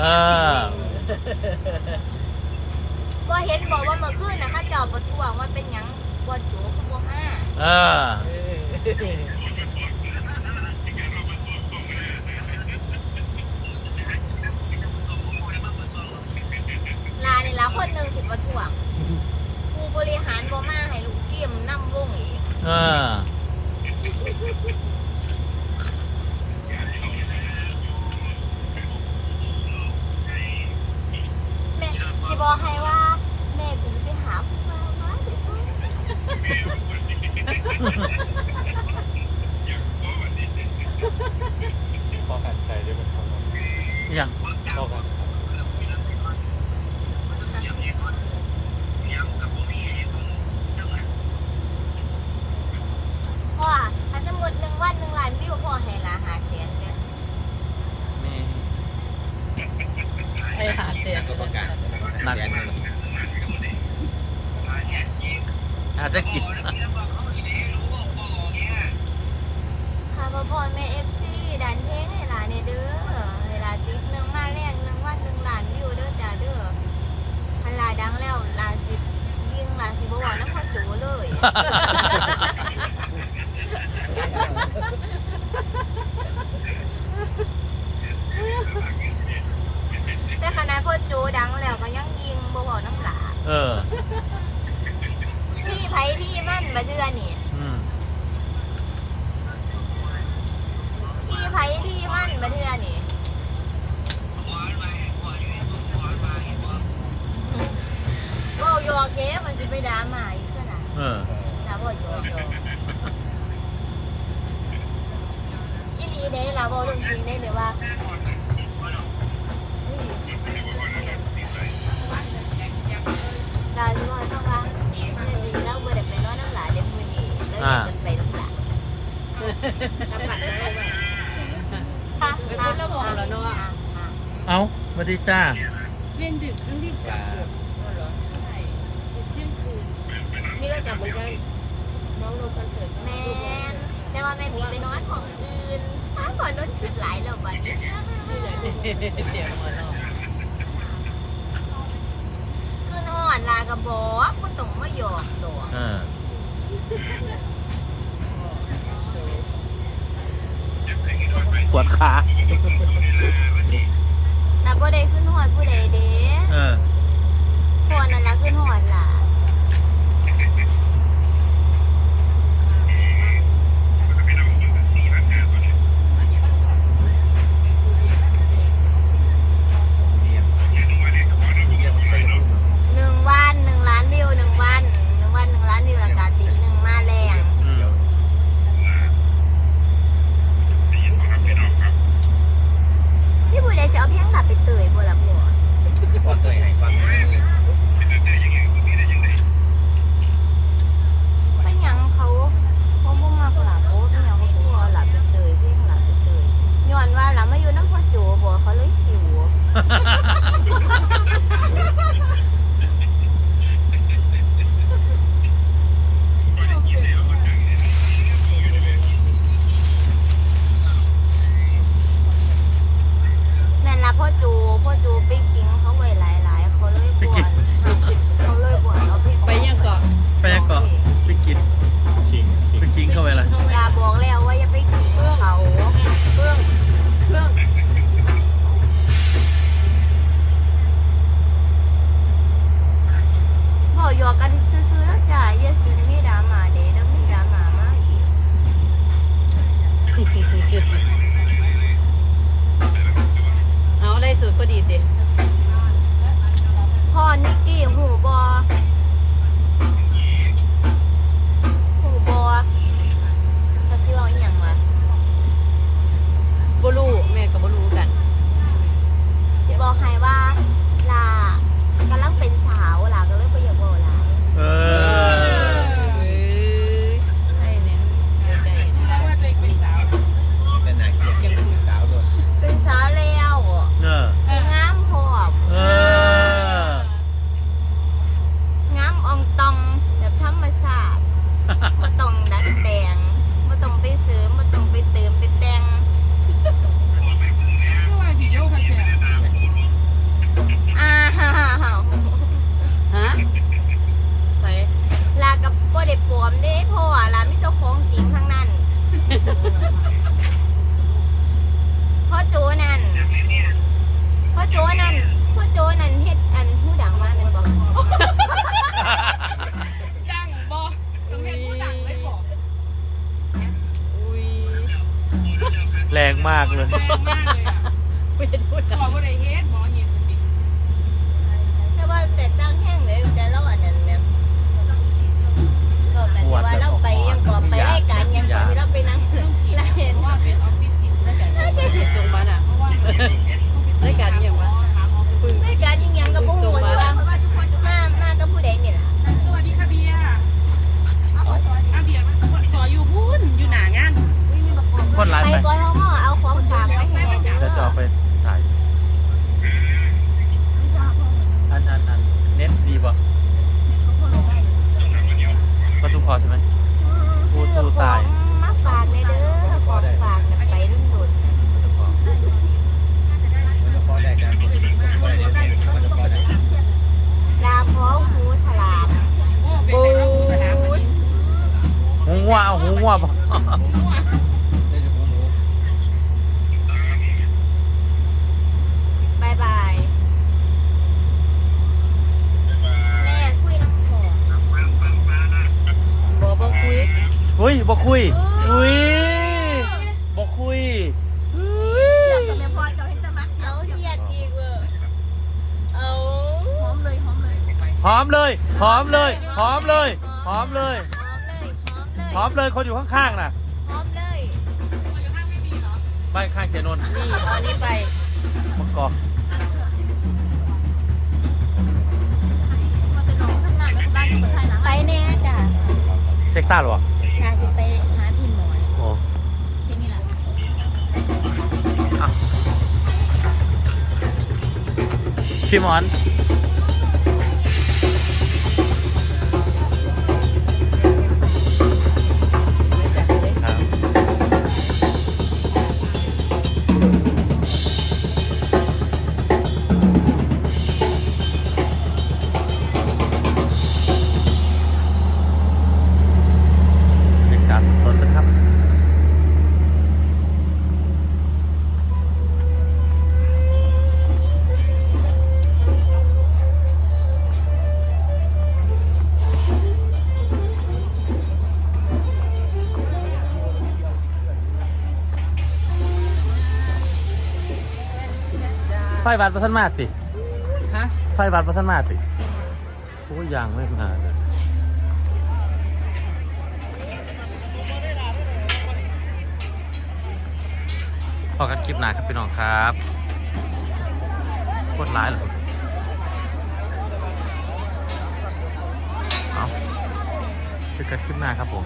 เออบ่เห็นบอกว่าเมื่อคืนนะข้าเจ้าประท้วงว่าเป็นหยังบ่โจคือบ่มาเออลานี่ละคนหนึงสิประท้วงผู้บริหารบ่มาให้ลูกเทียมนำวงอีกเออ บอกให้ว่าแม่เป็นไปหาผู้บ่าวมาเดี๋ยวก่อน พ่อการใช้ด้วยเป็นคน ยัง พ่อการใช้ เพราะว่าถ้าสมมุติหนึ่งวันหนึ่งล้านวิวพ่อให้ละหาแสนเนี่ย นี่ ให้หาเสียง ก็ประกาศ หนัก แสนหนึ่ง อา จะกินค่ะพ่อพ่อแม่เอฟซีดันเท่งให้หลานเนี่ยเด้อเวลาติดนึ่งมาแรกเนึ่งวันหนึ่งล้านวิวเด้อจ้าเด้อพันลาดังแล้วลาสิยิงลาสิบ่ว่าน้ำพ่อจูเลย แต่ขนาดพ่อจูดังแล้วก็ยังยิงบ่บอกน้ำหลา เออ พี่ไผพี่มั่นมาเดือนนี่ อืม พี่ไผพี่ มั่นมาเดือนนี่เว่าหยอกเย้มันสิไปด่าหมาอีกซะนะเออด่าบ่หยอกหยอกอีหลีเด้ล่ะเว้าเรื่องจริงได้เลยว่า ดีจ้าเวียนดึกต้องรีบกลับเหรใช่เที่ยงคืนนี่ก็กลับเหมือนกันน้องลงคอนเสิร์ตแม่นแต่ว่าแม่บีไปนอนของอื่นถ้าก่อนโดนจิตหลายแล้วบัดนี้เสียงหัวเราะขึ้นหอนลากระบอกก็ต้องมาหยอกดอกเออปวดขา บ่ได้ขึ้นหอดผู้ใดเด้เออ พอนั่นละขึ้นหอดล่ะหนึ่งวันหนึ่งล้านวิวหนึ่งวันหนึ่งวันหนึ่งล้านวิวและกาติดหนึ่งมาแรง อืม พี่ผู้ใดจะเอาเพียงหลับไปเตยบ่ล่ะพ่อ พ่อเคยให้ความรู้ เป็นหยังเขาเขาบ่มากหลับโอ้เป็นหยังเขาบ่เอาหลับไปเตยเพียงหลับไปเตยย้อนว่าหลับมาอยู่น้ำพ่อโจบ่เขาเลยหิว แม่นละพ่อจูพ่อจูไปกิงเขาไว้หลายๆ เขาเลยบวชเขาเลยบวชเอาเพลง ไปยังเกาะ ไปยังก่อนไปกิน คิงคิง ไปกินเข้าไปเลย ยาบอกแล้วว่าอย่าไปกิงเขา เพื่องเพื่อง บอกหยอกกันซื่อๆแล้วจ้ะอย่าสิมีดราม่าเด้แล้วมีดราม่ามาอีก เพ่อโจนันพ่อโจนันพ่อโจนันเฮ็ดอันผู้ดังว่ามันบอกดังบ่ทำให้ยอกอุ้ยแรงมากเลยแรงมากเลยอะไม่ได้พูดขอบ่ไรเฮ็ดหมอเห็นติแต่ว่าแต่ตั้งแห้งเลยแต่เราอันนั้นแม่ก็แม่ว่าเราไปยังก่อไปให้การยังก่อที่เรา ร้ายไปไหมกทมเอาของฝากไปให้เด้เดี๋ยวจะอเอาไปถ่ายอันอันอันเน็ตดีป่ะประตูพอใช่ไหมซื้อของมาฝากในเด้อของฝากน่ะไปรุ่นดุน ประตูพอ มันจะพอได้จ้ะมันจะได้มันจะพอได้ ลาพร้อมหูฉลาม โอ้เป็นไงครับคุณสนามวันนี้ หูงัวเอาหูงัวป่ะ ได้จะหมูหมู บายบายแม่คุยน้ำขอ บอกบอกคุย อุ้ยบอกคุยอุ้ยบอกคุยเอาเทียดอีกเว้อเอาหอมเลยหอมเลยหอมเลยหอมเลยหอมเลยหอมเลยหอมเลยหอมเลยคนอยู่ข้างๆน่ะหอมเลยไม่ข้างเสียนนท์นี่เอานี้ไปมะกอกไปแน่จ้ะเซ็กซ่าหรอ พี่หมอน ไฟวัดประทันมาติ ฮะไฟวัดประทันมาติโอ้ยยังไม่มาเลยพอกันคลิปหนาครับพี่น้องครับโคตรร้ายเลยเอาเจอกันคลิปหน้าครับผม